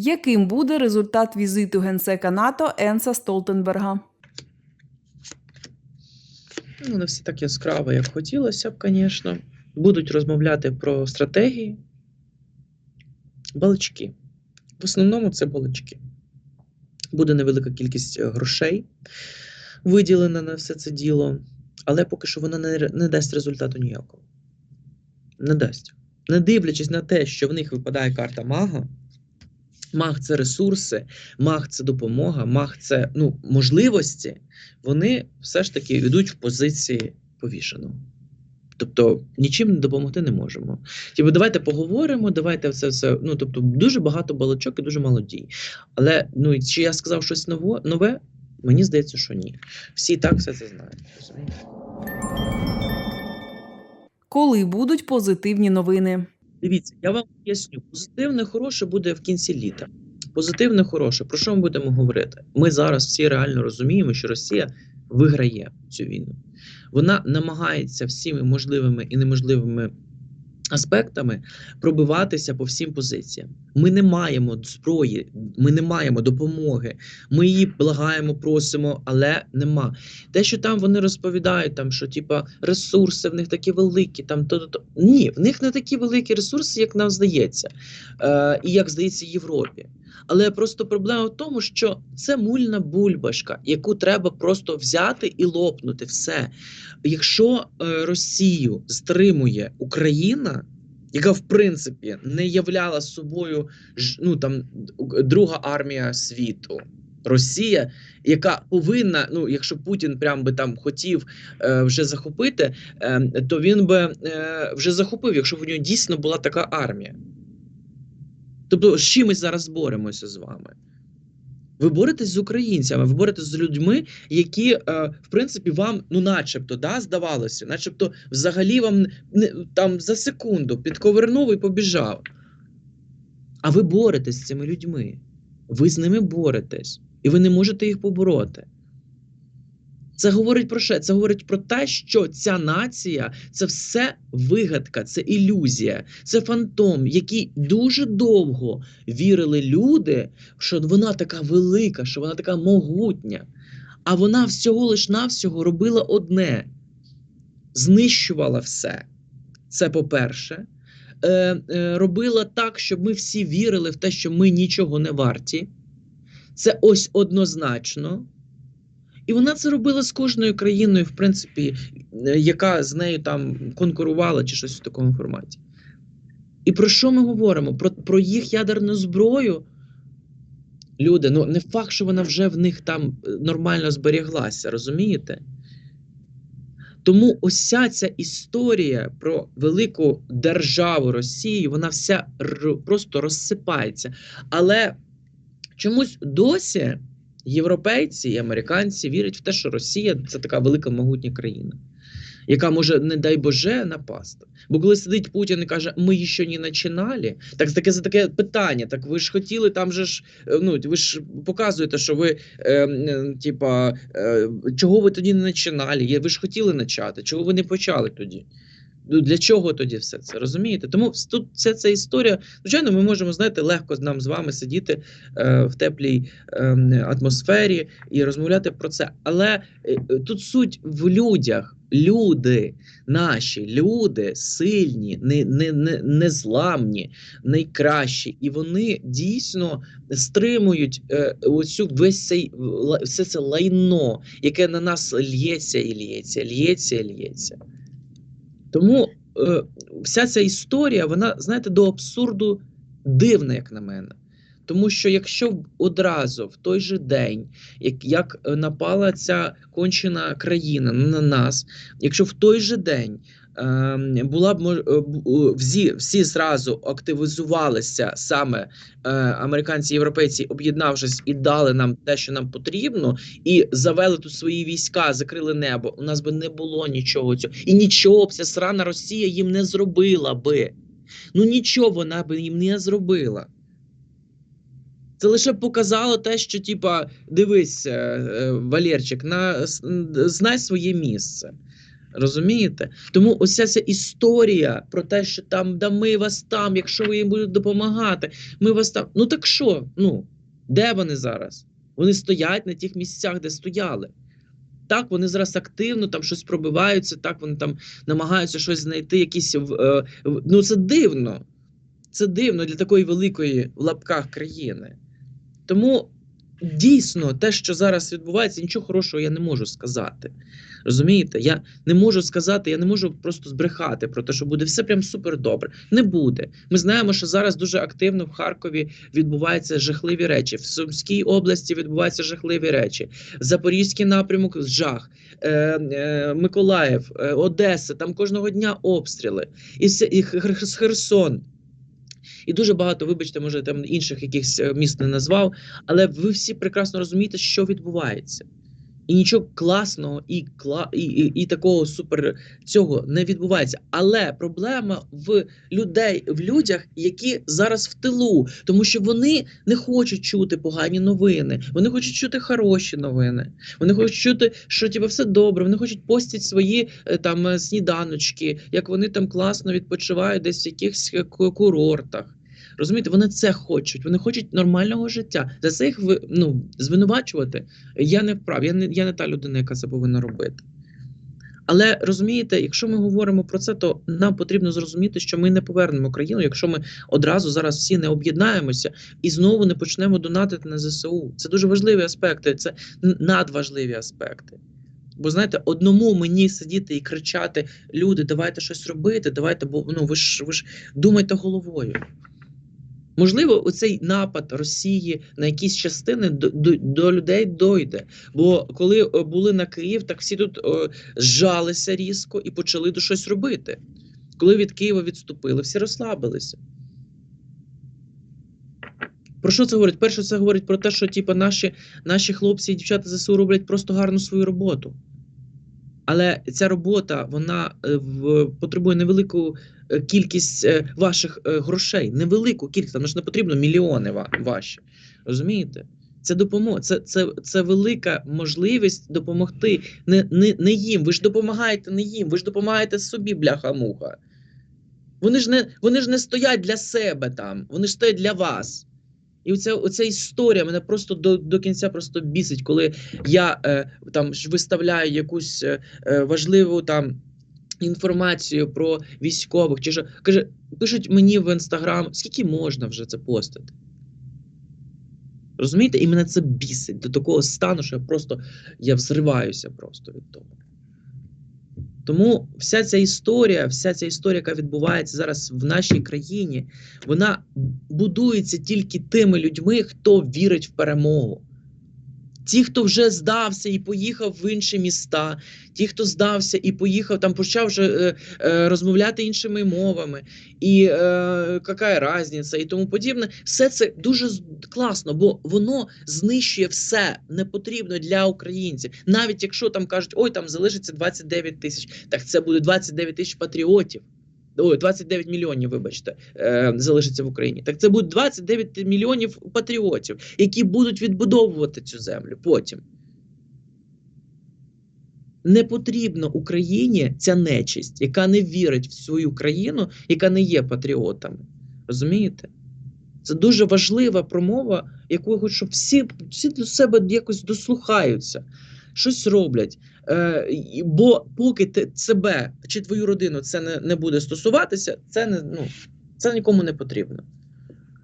Яким буде результат візиту генсека НАТО Енса Столтенберга? Ну, не все так яскраво, як хотілося б, звісно. Будуть розмовляти про стратегії. Балачки. В основному це балачки. Буде невелика кількість е, грошей виділена на все це діло, але поки що вона не, не дасть результату ніякого. Не дасть. Не дивлячись на те, що в них випадає карта мага. Маг це ресурси, маг це допомога, маг це ну, можливості вони все ж таки йдуть в позиції повішеного. Тобто нічим не допомогти не можемо. Типу, давайте поговоримо, давайте все все. Ну тобто, дуже багато балачок і дуже мало дій. Але ну чи я сказав щось нове, нове? Мені здається, що ні. Всі так все це знають. Коли будуть позитивні новини? Дивіться, я вам поясню. Позитивне хороше буде в кінці літа. Позитивне хороше. Про що ми будемо говорити? Ми зараз всі реально розуміємо, що Росія виграє цю війну. Вона намагається всіми можливими і неможливими аспектами пробиватися по всім позиціям. Ми не маємо зброї, ми не маємо допомоги. Ми її благаємо, просимо, але нема. Те, що там вони розповідають, там що типа ресурси в них такі великі, там то, то, ні, в них не такі великі ресурси, як нам здається, е, і як здається Європі. Але просто проблема в тому, що це мульна бульбашка, яку треба просто взяти і лопнути. Все. Якщо е, Росію стримує Україна, яка в принципі не являла собою ну, там, друга армія світу. Росія, яка повинна, ну якщо Путін прям би там хотів е, вже захопити, е, то він би е, вже захопив, якщо б у нього дійсно була така армія. Тобто, з чим ми зараз боремося з вами? Ви боретесь з українцями, ви боретесь з людьми, які, е, в принципі, вам, ну, начебто, да, здавалося, начебто, взагалі вам не, там за секунду підковернув і побіжав. А ви боретесь з цими людьми. Ви з ними боретесь, і ви не можете їх побороти. Це говорить про що? Це говорить про те, що ця нація це все вигадка, це ілюзія, це фантом, який дуже довго вірили люди, що вона така велика, що вона така могутня. А вона всього лиш навсього робила одне: знищувала все. Це по-перше. Е, е, робила так, щоб ми всі вірили в те, що ми нічого не варті. Це ось однозначно. І вона це робила з кожною країною, в принципі, е, яка з нею там конкурувала чи щось в такому форматі. І про що ми говоримо? Про, про їх ядерну зброю. Люди, ну не факт, що вона вже в них там е, нормально зберіглася, розумієте? Тому ося ця історія про велику державу Росії, вона вся просто розсипається. Але чомусь досі європейці і американці вірять в те, що Росія це така велика могутня країна, яка може, не дай Боже, напасти. Бо коли сидить Путін і каже, ми ще не починали, так таке за таке питання. Так ви ж хотіли там же ж, е, ну ви ж показуєте, що ви е, е, типа, е, чого ви тоді не починали? Ви ж хотіли почати, чого ви не почали тоді? Ну, Для чого тоді все це розумієте? Тому тут вся ця історія. Звичайно, ми можемо знаєте, легко нам з вами сидіти е, в теплій е, атмосфері і розмовляти про це. Але е, тут суть в людях. Люди, наші люди сильні, не, не, не, незламні, найкращі, і вони дійсно стримують е, оцю весь цей все це лайно, яке на нас лється і лється, лється і лється. Тому е, вся ця історія, вона, знаєте, до абсурду дивна, як на мене. Тому що якщо одразу в той же день, як, як е, напала ця кончена країна на нас, якщо в той же день була б е, всі, всі зразу активізувалися саме е, американці, європейці, об'єднавшись і дали нам те, що нам потрібно, і завели тут свої війська, закрили небо. У нас би не було нічого цього. І нічого б ця срана Росія їм не зробила би. Ну нічого вона би їм не зробила. Це лише показало те, що, типа, дивись, е, Валерчик, на, знай своє місце. Розумієте? Тому ось ця історія про те, що там да ми вас там, якщо ви їм будете допомагати, ми вас там. Ну так що? Ну, де вони зараз? Вони стоять на тих місцях, де стояли. Так, вони зараз активно там щось пробиваються, так вони там намагаються щось знайти, якісь е, ну це дивно. Це дивно для такої великої в лапках країни. Тому дійсно те, що зараз відбувається, нічого хорошого я не можу сказати. Розумієте? Я не можу сказати, я не можу просто збрехати про те, що буде все прям супер добре. Не буде. Ми знаємо, що зараз дуже активно в Харкові відбуваються жахливі речі. В Сумській області відбуваються жахливі речі. Запорізький напрямок жах, е, е, Миколаїв, е, Одеса. Там кожного дня обстріли. І все і Хер- Херсон. І дуже багато, вибачте, може там інших якихось е, міст не назвав, але ви всі прекрасно розумієте, що відбувається. І нічого класного і, кла... і, і, і такого супер цього не відбувається. Але проблема в людей, в людях, які зараз в тилу, тому що вони не хочуть чути погані новини, вони хочуть чути хороші новини. Вони хочуть чути, що типу, все добре. Вони хочуть постити свої е, там е, сніданочки, як вони там класно відпочивають десь в якихось е, курортах. Розумієте, вони це хочуть. Вони хочуть нормального життя. За це їх ну, звинувачувати я не вправ. Я не, я не та людина, яка це повинна робити. Але розумієте, якщо ми говоримо про це, то нам потрібно зрозуміти, що ми не повернемо країну, якщо ми одразу зараз всі не об'єднаємося і знову не почнемо донатити на ЗСУ. Це дуже важливі аспекти, це надважливі аспекти. Бо знаєте, одному мені сидіти і кричати: люди, давайте щось робити, давайте, бо ну ви ж ви ж думайте головою. Можливо, оцей напад Росії на якісь частини до, до, до людей дойде. Бо коли е, були на Київ, так всі тут е, зжалися різко і почали до щось робити. Коли від Києва відступили, всі розслабилися. Про що це говорить? Перше, це говорить про те, що типу, наші, наші хлопці і дівчата ЗСУ роблять просто гарну свою роботу. Але ця робота вона е, в, потребує невелику е, кількість е, ваших е, грошей, невелику кількість, тому що не потрібно мільйони ваші. Розумієте? Це допомога, це, це, це велика можливість допомогти не, не, не їм. Ви ж допомагаєте не їм, ви ж допомагаєте собі, бляха-муха. Вони ж не, вони ж не стоять для себе там, вони ж стоять для вас. І оця, оця історія мене просто до, до кінця просто бісить, коли я е, там ж виставляю якусь е, е, важливу там інформацію про військових, чи що каже, пишуть мені в інстаграм, скільки можна вже це постити. Розумієте? І мене це бісить до такого стану, що я просто я взриваюся просто від того. Тому вся ця історія, вся ця історія, яка відбувається зараз в нашій країні, вона будується тільки тими людьми, хто вірить в перемогу. Ті, хто вже здався і поїхав в інші міста, ті, хто здався і поїхав, там почав вже е, е, розмовляти іншими мовами, і е, яка різниця, і тому подібне, все це дуже класно, бо воно знищує все непотрібно для українців. Навіть якщо там кажуть, ой, там залишиться 29 тисяч, так це буде 29 тисяч патріотів. Ой, 29 мільйонів, вибачте, е, залишиться в Україні. Так це буде 29 мільйонів патріотів, які будуть відбудовувати цю землю потім. Не потрібно Україні ця нечисть, яка не вірить в свою країну, яка не є патріотами. Розумієте? Це дуже важлива промова, яку я хочу, щоб всі, всі до себе якось дослухаються, щось роблять. Е, бо поки ти себе чи твою родину це не, не буде стосуватися, це не ну, це нікому не потрібно.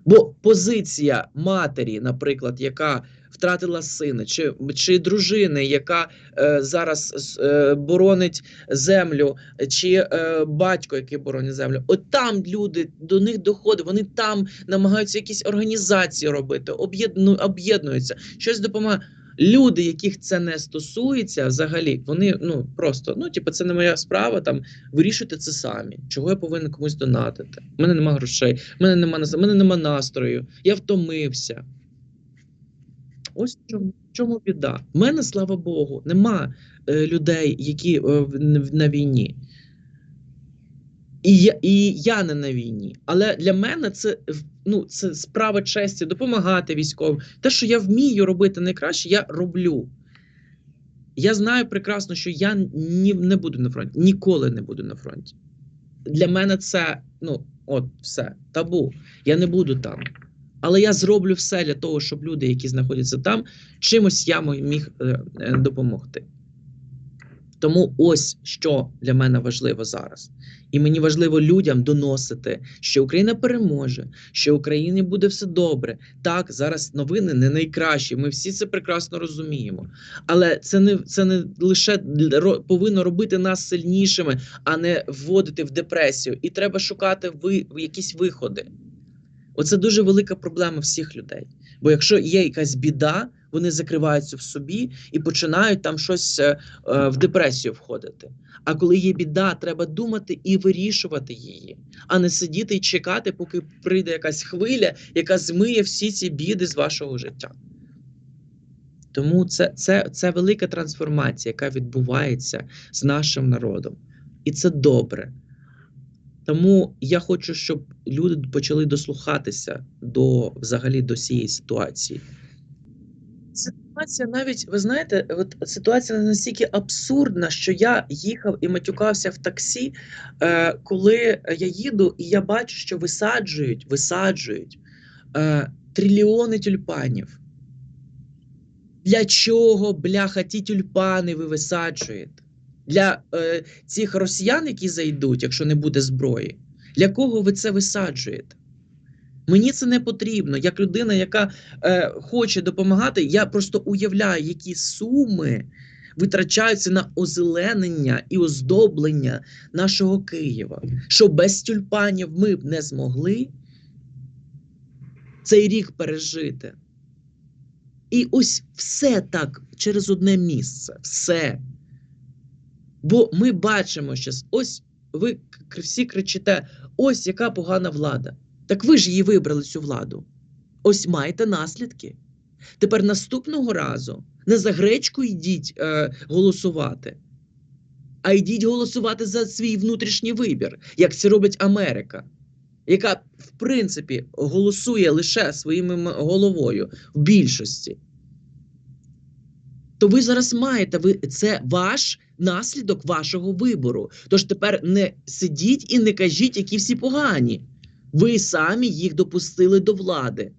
Бо позиція матері, наприклад, яка втратила сина, чи, чи дружини, яка е, зараз е, боронить землю, чи е, батько, який боронить землю, от там люди до них доходить, вони там намагаються якісь організації робити, об'єдну, об'єднуються, щось допомагає. Люди, яких це не стосується, взагалі, вони ну просто ну, типу, це не моя справа. Там вирішуйте це самі. Чого я повинен комусь донатити? У мене нема грошей, у мене нема у мене нема настрою, я втомився. Ось в чому, в чому біда. У мене, слава Богу, нема е, людей, які е, в- в- на війні. І я, і я не на війні. Але для мене це в- ну, це справа честі допомагати військовим. Те, що я вмію робити найкраще, я роблю. Я знаю прекрасно, що я ні, не буду на фронті, ніколи не буду на фронті. Для мене це, ну, от, все, табу. Я не буду там. Але я зроблю все для того, щоб люди, які знаходяться там, чимось я міг е, е, допомогти. Тому ось що для мене важливо зараз. І мені важливо людям доносити, що Україна переможе, що Україні буде все добре. Так, зараз новини не найкращі. Ми всі це прекрасно розуміємо. Але це не це не лише повинно робити нас сильнішими, а не вводити в депресію. І треба шукати ви якісь виходи. Оце дуже велика проблема всіх людей. Бо якщо є якась біда, вони закриваються в собі і починають там щось е, е, в депресію входити. А коли є біда, треба думати і вирішувати її, а не сидіти і чекати, поки прийде якась хвиля, яка змиє всі ці біди з вашого життя. Тому це, це, це велика трансформація, яка відбувається з нашим народом. І це добре. Тому я хочу, щоб люди почали дослухатися до взагалі до цієї ситуації. Ситуація навіть, ви знаєте, от ситуація настільки абсурдна, що я їхав і матюкався в таксі, е, коли я їду, і я бачу, що висаджують, висаджують е, трильйони тюльпанів. Для чого, бляха, ті тюльпани ви висаджуєте? Для е, цих росіян, які зайдуть, якщо не буде зброї, для кого ви це висаджуєте? Мені це не потрібно. Як людина, яка е, хоче допомагати, я просто уявляю, які суми витрачаються на озеленення і оздоблення нашого Києва. Що без тюльпанів ми б не змогли цей рік пережити. І ось все так через одне місце. Все. Бо ми бачимо зараз, ось ви всі кричите: ось яка погана влада. Так ви ж її вибрали цю владу. Ось маєте наслідки. Тепер наступного разу не за гречку йдіть е, голосувати, а йдіть голосувати за свій внутрішній вибір, як це робить Америка, яка, в принципі, голосує лише своїм головою в більшості. То ви зараз маєте, ви, це ваш наслідок вашого вибору. Тож тепер не сидіть і не кажіть, які всі погані. Ви самі їх допустили до влади.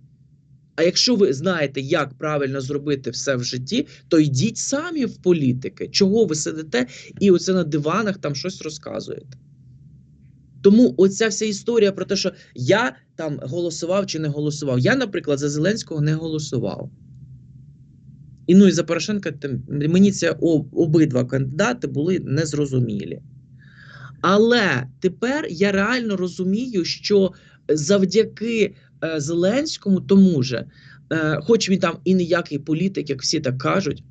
А якщо ви знаєте, як правильно зробити все в житті, то йдіть самі в політики. Чого ви сидите і оце на диванах там щось розказуєте? Тому оця вся історія про те, що я там голосував чи не голосував. Я, наприклад, за Зеленського не голосував. І ну і за Порошенка мені ці обидва кандидати були незрозумілі. Але тепер я реально розумію, що завдяки е, Зеленському, тому же, е, хоч він там і ніякий політик, як всі так кажуть,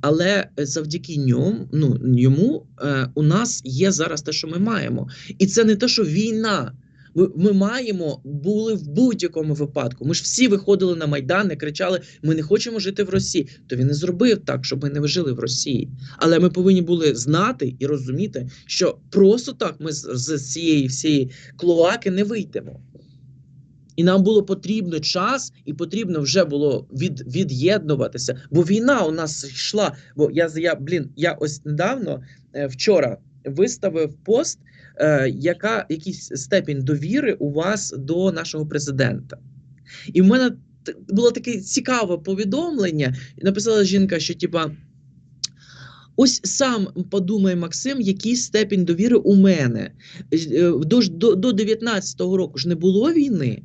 але завдяки ньому, ну, йому е, у нас є зараз те, що ми маємо. І це не те, що війна. Ми, маємо були в будь-якому випадку. Ми ж всі виходили на майдан і кричали: ми не хочемо жити в Росії. То він не зробив так, щоб ми не жили в Росії. Але ми повинні були знати і розуміти, що просто так ми з, з цієї всієї клоаки не вийдемо. І нам було потрібно час, і потрібно вже було від, від'єднуватися. Бо війна у нас йшла. Бо я я блін, я ось недавно е, вчора виставив пост, е, яка якийсь степінь довіри у вас до нашого президента. І в мене було таке цікаве повідомлення. Написала жінка, що типа. Ось сам подумай, Максим, який степінь довіри у мене. Е, До, до, до 19-го року ж не було війни.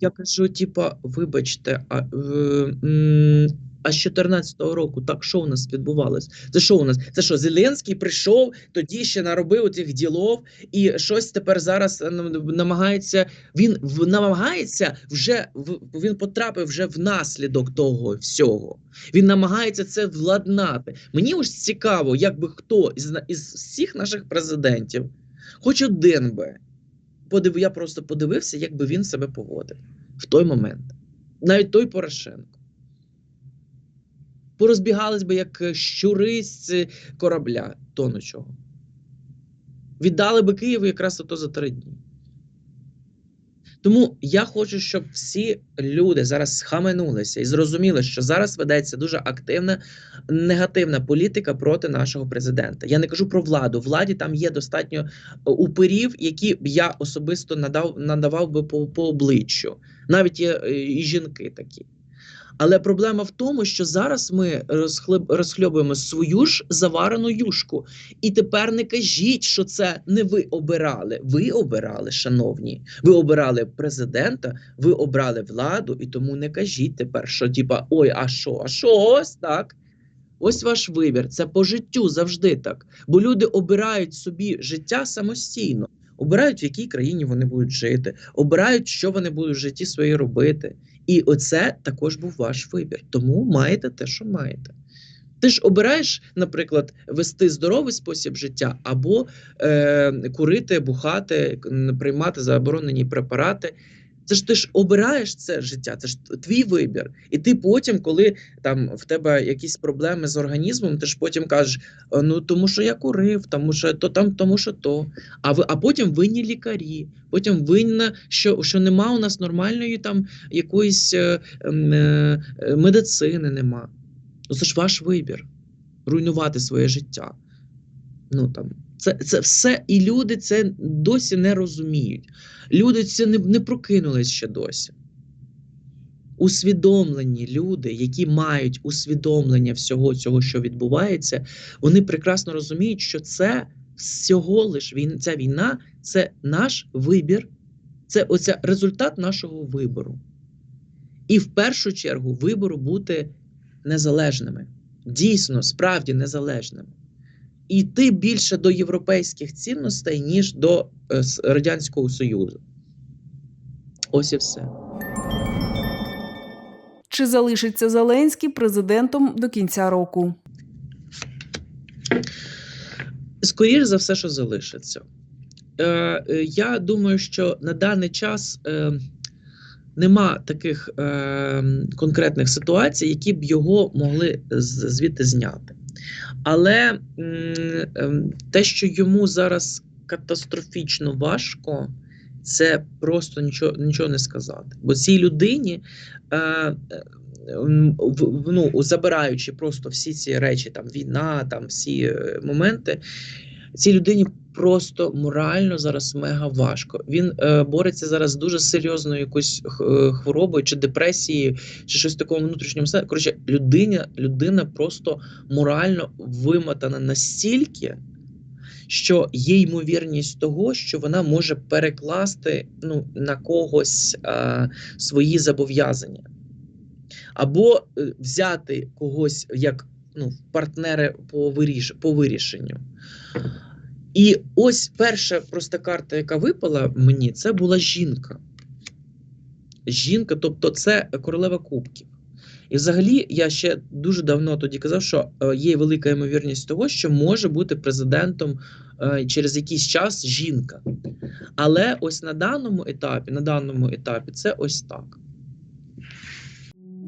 Я кажу, типа, вибачте, а, е, а з 14-го року так що у нас відбувалось? Це що у нас? Це що, Зеленський прийшов, тоді ще наробив цих ділов, і щось тепер зараз е, намагається. Він намагається вже він потрапив вже в наслідок того всього. Він намагається це владнати. Мені ось цікаво, якби хто із, із всіх наших президентів, хоч один би, подив, я просто подивився, як би він себе поводив в той момент. Навіть той Порошенко. Порозбігались би як е, щури з е, корабля тонучого. Віддали би Києву якраз ото за три дні. Тому я хочу, щоб всі люди зараз схаменулися і зрозуміли, що зараз ведеться дуже активна негативна політика проти нашого президента. Я не кажу про владу. Владі там є достатньо е, упирів, які б я особисто надав надавав би по, по обличчю. Навіть є і жінки такі. Але проблема в тому, що зараз ми розхльобуємо свою ж заварену юшку. І тепер не кажіть, що це не ви обирали. Ви обирали, шановні. Ви обирали президента, ви обрали владу, і тому не кажіть тепер, що типа ой, а що, а що, ось так. Ось ваш вибір. Це по життю завжди так. Бо люди обирають собі життя самостійно, обирають, в якій країні вони будуть жити, обирають, що вони будуть в житті своє робити. І оце також був ваш вибір. Тому маєте те, що маєте. Ти ж обираєш, наприклад, вести здоровий спосіб життя або е, курити, бухати, приймати заборонені препарати. Це ж ти ж обираєш це життя, це ж твій вибір. І ти потім, коли там в тебе якісь проблеми з організмом, ти ж потім кажеш: «Е, ну тому що я курив, тому що то там, тому що то. А ви, а потім винні лікарі, потім винна, що, що нема у нас нормальної там якоїсь е, е, е, медицини нема. Ну це ж ваш вибір руйнувати своє життя. Ну там це, це все, і люди це досі не розуміють. Люди це не, не прокинулись ще досі. Усвідомлені люди, які мають усвідомлення всього цього, що відбувається, вони прекрасно розуміють, що це всього лиш війна, ця війна це наш вибір, це оця результат нашого вибору. І в першу чергу вибору бути незалежними, дійсно, справді незалежними. Йти більше до європейських цінностей, ніж до е, Радянського Союзу. Ось і все. Чи залишиться Зеленський президентом до кінця року? Скоріше за все, що залишиться. Е, е, я думаю, що на даний час е, нема таких е, конкретних ситуацій, які б його могли звідти зняти. Але ем, те, що йому зараз катастрофічно важко, це просто нічого, нічого не сказати. Бо цій людині, е, е, м, в- в- ну, забираючи просто всі ці речі, там війна, там всі е, моменти, цій людині просто морально зараз мега важко. Він е, бореться зараз з дуже серйозною якоюсь е, хворобою чи депресією, чи щось такого внутрішньому стані. Коротше, людина, людина просто морально вимотана настільки, що є ймовірність того, що вона може перекласти ну, на когось е, свої зобов'язання. Або е, взяти когось як ну, партнери по, виріш, по вирішенню. І ось перша проста карта, яка випала мені, це була жінка. Жінка, тобто це королева кубків. І взагалі я ще дуже давно тоді казав, що е, є велика ймовірність того, що може бути президентом е, через якийсь час жінка. Але ось на даному етапі, на даному етапі, це ось так.